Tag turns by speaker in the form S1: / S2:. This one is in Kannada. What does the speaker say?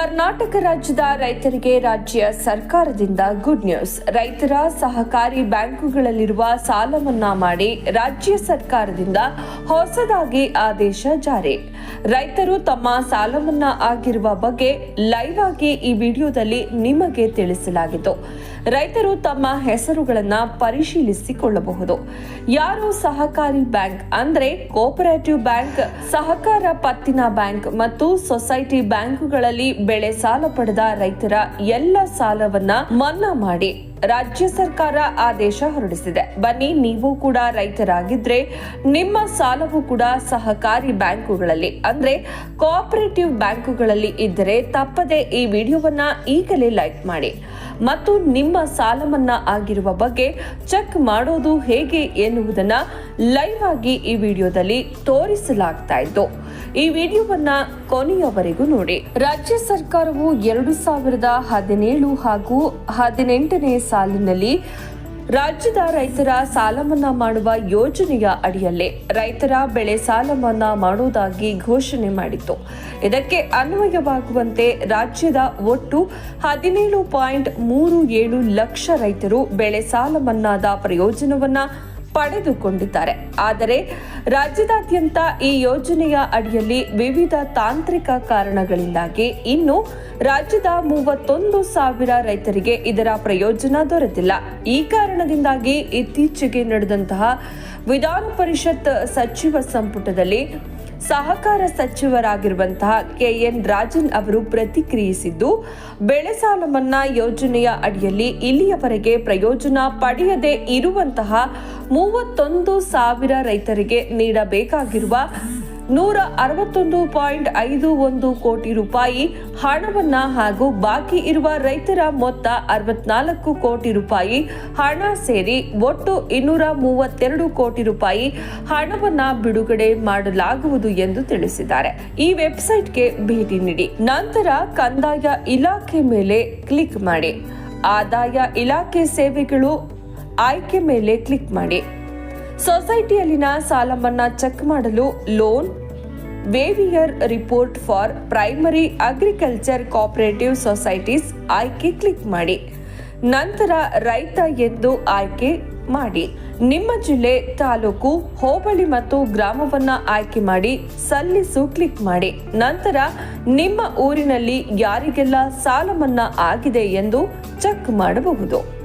S1: ಕರ್ನಾಟಕ ರಾಜ್ಯದ ರೈತರಿಗೆ ರಾಜ್ಯ ಸರ್ಕಾರದಿಂದ ಗುಡ್ ನ್ಯೂಸ್ ರೈತರ ಸಹಕಾರಿ ಬ್ಯಾಂಕುಗಳಲ್ಲಿರುವ ಸಾಲ ಮನ್ನಾ ಮಾಡಿ ರಾಜ್ಯ ಸರ್ಕಾರದಿಂದ ಹೊಸದಾಗಿ ಆದೇಶ ಜಾರಿ. ರೈತರು ತಮ್ಮ ಸಾಲ ಮನ್ನಾ ಆಗಿರುವ ಬಗ್ಗೆ ಲೈವ್ ಆಗಿ ಈ ವಿಡಿಯೋದಲ್ಲಿ ನಿಮಗೆ ತಿಳಿಸಲಾಗಿತ್ತು. ರೈತರು ತಮ್ಮ ಹೆಸರುಗಳನ್ನು ಪರಿಶೀಲಿಸಿಕೊಳ್ಳಬಹುದು. ಯಾರು ಸಹಕಾರಿ ಬ್ಯಾಂಕ್ ಅಂದ್ರೆ ಕೋಪರೇಟಿವ್ ಬ್ಯಾಂಕ್, ಸಹಕಾರ ಪತ್ತಿನ ಬ್ಯಾಂಕ್ ಮತ್ತು ಸೊಸೈಟಿ ಬ್ಯಾಂಕುಗಳಲ್ಲಿ ಬೆಳೆ ಸಾಲ ಪಡೆದ ರೈತರ ಎಲ್ಲ ಸಾಲವನ್ನ ಮನ್ನಾ ಮಾಡಿ ರಾಜ್ಯ ಸರ್ಕಾರ ಆದೇಶ ಹೊರಡಿಸಿದೆ. ಬನ್ನಿ, ನೀವು ಕೂಡ ರೈತರಾಗಿದ್ರೆ ನಿಮ್ಮ ಸಾಲವು ಕೂಡ ಸಹಕಾರಿ ಬ್ಯಾಂಕುಗಳಲ್ಲಿ, ಅಂದ್ರೆ ಕೋಆಪರೇಟಿವ್ ಬ್ಯಾಂಕುಗಳಲ್ಲಿ ಇದ್ದರೆ ತಪ್ಪದೆ ಈ ವಿಡಿಯೋವನ್ನ ಈಗಲೇ ಲೈಕ್ ಮಾಡಿ. ಮತ್ತು ನಿಮ್ಮ ಸಾಲ ಮನ್ನಾ ಆಗಿರುವ ಬಗ್ಗೆ ಚೆಕ್ ಮಾಡೋದು ಹೇಗೆ ಎನ್ನುವುದನ್ನ ಲೈವ್ ಆಗಿ ಈ ವಿಡಿಯೋದಲ್ಲಿ ತೋರಿಸಲಾಗ್ತಾ ಇತ್ತು ಈ ವಿಡಿಯೋವನ್ನ ಕೊನೆಯವರೆಗೂ ನೋಡಿ. ರಾಜ್ಯ ಸರ್ಕಾರವು ಎರಡು ಸಾವಿರದ ಹದಿನೇಳು ಹಾಗೂ ಹದಿನೆಂಟನೇ ಸಾಲಿನಲ್ಲಿ ರಾಜ್ಯದ ರೈತರ ಸಾಲ ಮನ್ನಾ ಮಾಡುವ ಯೋಜನೆಯ ಅಡಿಯಲ್ಲೇ ರೈತರ ಬೆಳೆ ಸಾಲ ಮನ್ನಾ ಮಾಡುವುದಾಗಿ ಘೋಷಣೆ ಮಾಡಿತ್ತು. ಇದಕ್ಕೆ ಅನ್ವಯವಾಗುವಂತೆ ರಾಜ್ಯದ ಒಟ್ಟು ಹದಿನೇಳು ಪಾಯಿಂಟ್ ಮೂರು ಏಳು ಲಕ್ಷ ರೈತರು ಬೆಳೆ ಸಾಲ ಮನ್ನಾದ ಪ್ರಯೋಜನವನ್ನ ಪಡೆದುಕೊಂಡಿದ್ದಾರೆ. ಆದರೆ ರಾಜ್ಯದಾದ್ಯಂತ ಈ ಯೋಜನೆಯ ಅಡಿಯಲ್ಲಿ ವಿವಿಧ ತಾಂತ್ರಿಕ ಕಾರಣಗಳಿಂದಾಗಿ ಇನ್ನು ರಾಜ್ಯದ ಮೂವತ್ತೊಂದು ಸಾವಿರ ರೈತರಿಗೆ ಇದರ ಪ್ರಯೋಜನ ದೊರೆತಿಲ್ಲ. ಈ ಕಾರಣದಿಂದಾಗಿ ಇತ್ತೀಚೆಗೆ ನಡೆದಂತಹ ವಿಧಾನ ಪರಿಷತ್ ಸಚಿವ ಸಂಪುಟದಲ್ಲಿ ಸಹಕಾರ ಸಚಿವರಾಗಿರುವಂತಹ ಕೆಎನ್ ರಾಜನ್ ಅವರು ಪ್ರತಿಕ್ರಿಯಿಸಿದ್ದು, ಬೆಳೆ ಸಾಲ ಮನ್ನಾ ಯೋಜನೆಯ ಅಡಿಯಲ್ಲಿ ಇಲ್ಲಿಯವರೆಗೆ ಪ್ರಯೋಜನ ಪಡೆಯದೇ ಇರುವಂತಹ ಮೂವತ್ತೊಂದು ಸಾವಿರ ರೈತರಿಗೆ ನೀಡಬೇಕಾಗಿರುವ ನೂರ ಅರವತ್ತೊಂದು ಪಾಯಿಂಟ್ ಐದು ಒಂದು ಕೋಟಿ ರೂಪಾಯಿ ಹಣವನ್ನ ಹಾಗೂ ಬಾಕಿ ಇರುವ ರೈತರ ಮೊತ್ತ ಅರವತ್ನಾಲ್ಕು ಕೋಟಿ ರೂಪಾಯಿ ಹಣ ಸೇರಿ ಒಟ್ಟು ಇನ್ನೂರ ಮೂವತ್ತೆರಡು ಕೋಟಿ ರೂಪಾಯಿ ಹಣವನ್ನ ಬಿಡುಗಡೆ ಮಾಡಲಾಗುವುದು ಎಂದು ತಿಳಿಸಿದ್ದಾರೆ. ಈ ವೆಬ್ಸೈಟ್ಗೆ ಭೇಟಿ ನೀಡಿ. ನಂತರ ಕಂದಾಯ ಇಲಾಖೆ ಮೇಲೆ ಕ್ಲಿಕ್ ಮಾಡಿ. ಆದಾಯ ಇಲಾಖೆ ಸೇವೆಗಳು ಆಯ್ಕೆ ಮೇಲೆ ಕ್ಲಿಕ್ ಮಾಡಿ. ಸೊಸೈಟಿಯಲ್ಲಿನ ಸಾಲ ಮನ್ನಾ ಚೆಕ್ ಮಾಡಲು loan waiver report for primary agriculture cooperative societies ಆಯ್ಕೆ ಕ್ಲಿಕ್ ಮಾಡಿ. ನಂತರ ರೈತ ಎಂದು ಆಯ್ಕೆ ಮಾಡಿ. ನಿಮ್ಮ ಜಿಲ್ಲೆ, ತಾಲೂಕು, ಹೋಬಳಿ ಮತ್ತು ಗ್ರಾಮವನ್ನ ಆಯ್ಕೆ ಮಾಡಿ. ಸಲ್ಲಿಸು ಕ್ಲಿಕ್ ಮಾಡಿ. ನಂತರ ನಿಮ್ಮ ಊರಿನಲ್ಲಿ ಯಾರಿಗೆಲ್ಲ ಸಾಲ ಮನ್ನಾ ಆಗಿದೆ ಎಂದು ಚೆಕ್ ಮಾಡಬಹುದು.